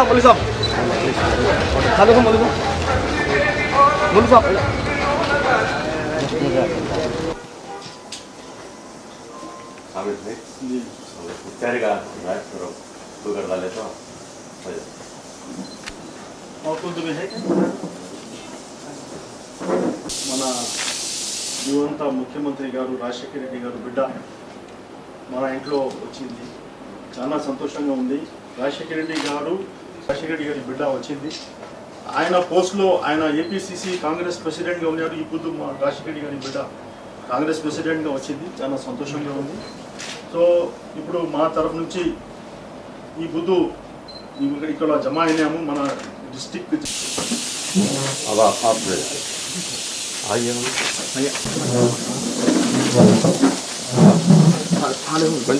సాబ్ మన యువంత ముఖ్యమంత్రి గారు రాజశేఖర రెడ్డి గారు బిడ్డ మన ఇంట్లో వచ్చింది. చాలా సంతోషంగా ఉంది. రాజశేఖర రెడ్డి గారు రాజశేఖర్ గారి బిడ్డ వచ్చింది. ఆయన పోస్ట్లో ఆయన ఏపీసీసీ కాంగ్రెస్ ప్రెసిడెంట్గా ఉన్నారు ఇప్పుడు మా రాజశేఖర్ గారి బిడ్డ కాంగ్రెస్ ప్రెసిడెంట్గా వచ్చింది. చాలా సంతోషంగా ఉంది. సో ఇప్పుడు మా తరఫు నుంచి ఈ బుద్ధు ఇక్కడ జమ అయినాము. మన డిస్టిక్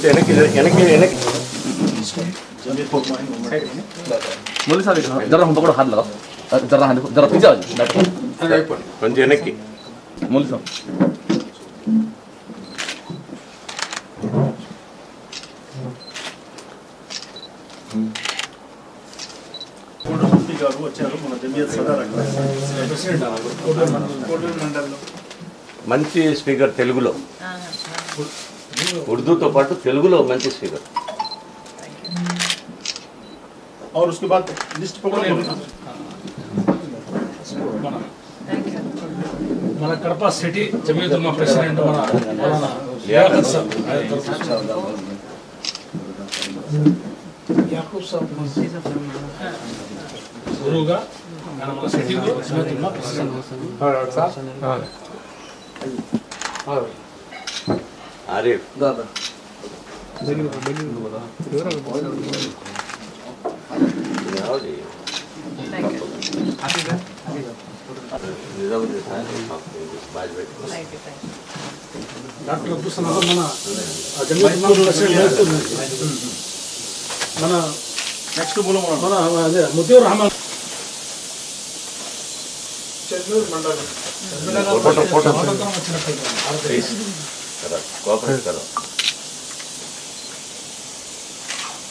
వెనక్కి వెనక్కి వెనక్కి. मौलवी साहब इधर- जरा हम पकड़ो हाथ लगाओ जरा हाथ जरा पीछे आ जाओ కొంచెం వెనక్కి मौलवी साहब కోటమూర్తి గారు వచ్చారు మన జమియత్ సదర్ మండల్లో మంచి స్పీకర్ తెలుగులో ఉర్దూతో పాటు తెలుగులో మంచి స్పీకర్ और उसके बाद लिस्ट पकड़ो మన కడప సిటీ జమీతుల్మా ప్రెసిడెంట్ మన మన లియాఖత్ సాబ్ యాకూబ్ సాబ్ గురువుగా ఆయన మన city జమీతుల్మా president Arif యావది Nizamuddin sir బాజ్ పెట్టుకో డాక్టర్ అబ్దుల్ సలాం మన జమీతుల్మా ప్రెసిడెంట్ మన నెక్స్ట్ బోలో మన అదే ముతీర్ రహమాన్ చెన్నూరు మండలం ఫోటో ఫోటో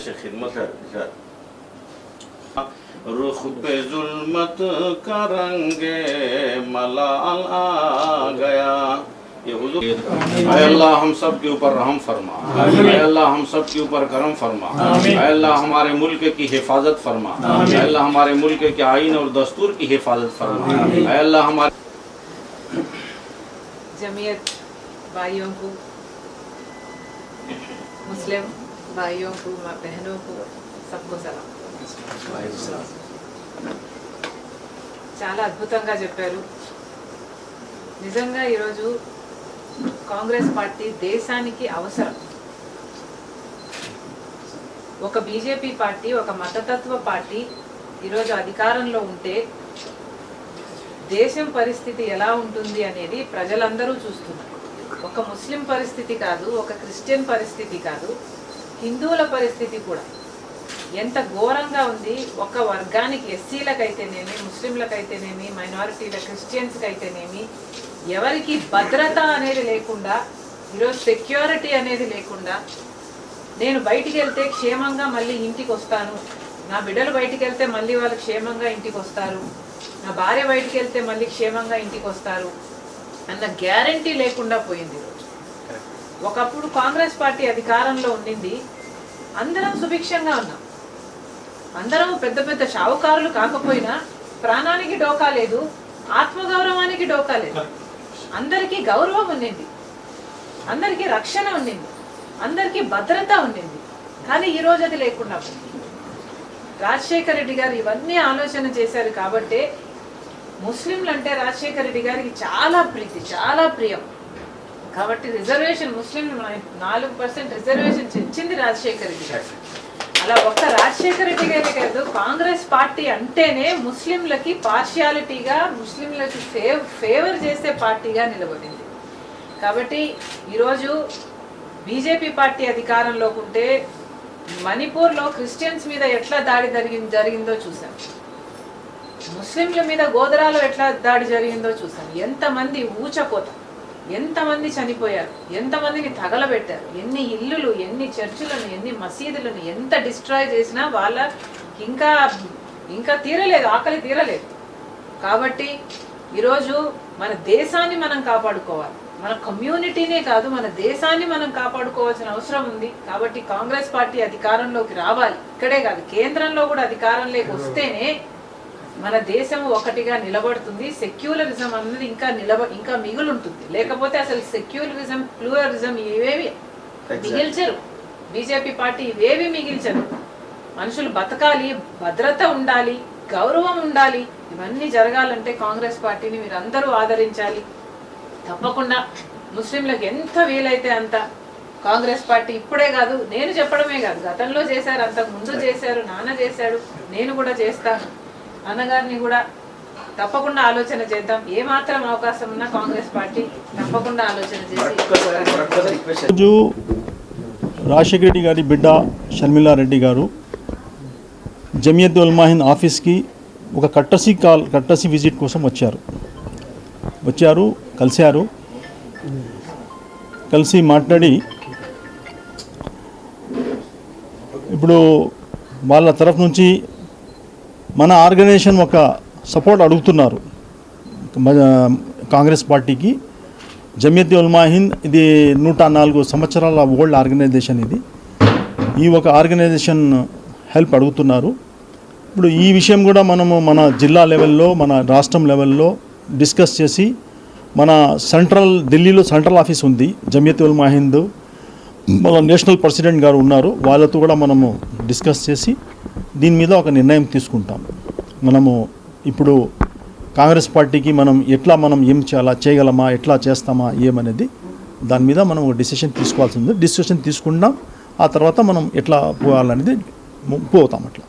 बख्श खिदमत है रुख पे जुल्मत का रंग मलाल आ गया अल्लाह हम सब के ऊपर रहम फरमा अल्लाह हम सब के ऊपर करम फरमा अल्लाह हमारे मुल्क की हिफाजत फरमा अल्लाह हमारे मुल्क के आइन और दस्तूर की हिफाजत फरमा अल्लाह हमारे जमीयत भाइयों को मुस्लिम भाइयों को माँ बहनों को सबको सलाम చాలా అద్భుతంగా చెప్పారు నిజంగా ఈరోజు కాంగ్రెస్ పార్టీ దేశానికి అవసరం ఒక బీజేపీ పార్టీ ఒక మతతత్వ పార్టీ ఈరోజు అధికారంలో ఉంటే దేశం పరిస్థితి ఎలా ఉంటుంది అనేది ప్రజలందరూ చూస్తున్నారు ఒక ముస్లిం పరిస్థితి కాదు ఒక క్రిస్టియన్ పరిస్థితి కాదు హిందువుల పరిస్థితి కూడా. ఎంత ఘోరంగా ఉంది ఒక వర్గానికి ఎస్సీలకైతేనేమి ముస్లింలకైతేనేమి మైనారిటీల క్రిస్టియన్స్కి అయితేనేమి ఎవరికి భద్రత అనేది లేకుండా ఈరోజు సెక్యూరిటీ అనేది లేకుండా నేను బయటికి వెళ్తే క్షేమంగా మళ్ళీ ఇంటికి వస్తాను నా బిడ్డలు బయటికి వెళ్తే మళ్ళీ వాళ్ళు క్షేమంగా ఇంటికి వస్తారు నా భార్య బయటికి వెళ్తే మళ్ళీ క్షేమంగా ఇంటికి వస్తారు అన్న గ్యారంటీ లేకుండా పోయింది ఒకప్పుడు కాంగ్రెస్ పార్టీ అధికారంలో ఉండింది. అందరం సుభిక్షంగా ఉన్నాం. అందరం పెద్ద పెద్ద షావుకారులు కాకపోయినా ప్రాణానికి డోకా లేదు ఆత్మగౌరవానికి డోకా లేదు. అందరికీ గౌరవం ఉండింది. అందరికీ రక్షణ ఉండింది. అందరికీ భద్రత ఉండింది. కానీ ఈ రోజు అది లేకుండా రాజశేఖర రెడ్డి గారు ఇవన్నీ ఆలోచన చేశారు కాబట్టే ముస్లింలు అంటే రాజశేఖర రెడ్డి గారికి చాలా ప్రీతి చాలా ప్రియం. కాబట్టి రిజర్వేషన్ ముస్లింలు నాలుగు పర్సెంట్ రిజర్వేషన్ ఇచ్చింది రాజశేఖర రెడ్డి గారు. అలా ఒక్క రాజశేఖర రెడ్డి గారి కాదు కాంగ్రెస్ పార్టీ అంటేనే ముస్లింలకి పార్షియాలిటీగా ముస్లింలకి ఫేవ్ ఫేవర్ చేసే పార్టీగా నిలబడింది. కాబట్టి ఈరోజు బీజేపీ పార్టీ అధికారంలోకి ఉంటే మణిపూర్లో క్రిస్టియన్స్ మీద ఎట్లా దాడి జరిగింది జరిగిందో చూసాం ముస్లింల మీద గోదరాలో ఎట్లా దాడి జరిగిందో చూసాం ఎంతమంది ఊచకోత. ఎంతమంది చనిపోయారు? ఎంతమందిని తగలబెట్టారు? ఎన్ని ఇల్లులు ఎన్ని చర్చిలను ఎన్ని మసీదులను ఎంత డిస్ట్రాయ్ చేసినా వాళ్ళ ఇంకా ఇంకా తీరలేదు ఆకలి తీరలేదు. కాబట్టి ఈరోజు మన దేశాన్ని మనం కాపాడుకోవాలి. మన కమ్యూనిటీనే కాదు మన దేశాన్ని మనం కాపాడుకోవాల్సిన అవసరం ఉంది. కాబట్టి కాంగ్రెస్ పార్టీ అధికారంలోకి రావాలి. ఇక్కడే కాదు కేంద్రంలో కూడా అధికారంలోకి వస్తేనే మన దేశం ఒకటిగా నిలబడుతుంది సెక్యులరిజం అన్నది ఇంకా నిలబ ఇంకా మిగులుంటుంది. లేకపోతే అసలు సెక్యులరిజం ప్లూరలిజం ఇవేవి మిగిల్చరు. బీజేపీ పార్టీ ఇవేవి మిగిల్చరు. మనుషులు బతకాలి భద్రత ఉండాలి గౌరవం ఉండాలి. ఇవన్నీ జరగాలంటే కాంగ్రెస్ పార్టీని మీరు అందరూ ఆదరించాలి. తప్పకుండా ముస్లింలకు ఎంత వీలైతే అంత కాంగ్రెస్ పార్టీ ఇప్పుడే కాదు నేను చెప్పడమే కాదు. గతంలో చేశారు అంతకు ముందు చేశారు నాన్న చేశాడు నేను కూడా చేస్తాను అన్నగారిని కూడా తప్పకుండా ఆలోచన చేద్దాం. ఏ మాత్రం అవకాశం ఉన్నా కాంగ్రెస్ పార్టీ తప్పకుండా ఆలోచన చేసి రోజు రాజశేఖర రెడ్డి గారి బిడ్డ షర్మిలా రెడ్డి గారు జమియత్ ఉల్మాహిన్ ఆఫీస్కి ఒక కట్టసి కాల్ కట్టసి విజిట్ కోసం వచ్చారు. వచ్చారు కలిశారు. కలిసి మాట్లాడి ఇప్పుడు వాళ్ళ తరఫు నుంచి మన ఆర్గనైజేషన్ ఒక సపోర్ట్ అడుగుతున్నారు. కాంగ్రెస్ పార్టీకి. జమియత్ ఉల్మాహిన్ ఇది నూట నాలుగు సంవత్సరాల ఓల్డ్ ఆర్గనైజేషన్ ఇది. ఈ ఒక ఆర్గనైజేషన్ హెల్ప్ అడుగుతున్నారు. ఇప్పుడు ఈ విషయం కూడా మనము మన జిల్లా లెవెల్లో మన రాష్ట్రం లెవెల్లో డిస్కస్ చేసి మన సెంట్రల్ ఢిల్లీలో సెంట్రల్ ఆఫీస్ ఉంది జమియత్ ఉల్ మాహింద్. మన నేషనల్ ప్రెసిడెంట్ గారు ఉన్నారు. వాళ్ళతో కూడా మనము డిస్కస్ చేసి దీని మీద ఒక నిర్ణయం తీసుకుంటాం. మనము ఇప్పుడు కాంగ్రెస్ పార్టీకి మనం ఎట్లా మనం ఏం చేయాలా చేయగలమా ఎట్లా చేస్తామా ఏమనేది దాని మీద మనం ఒక డిసిషన్ తీసుకోవాల్సి ఉంది డిసిషన్ తీసుకున్నాం. ఆ తర్వాత మనం ఎట్లా పోవాలనేది పోతాం అట్లా.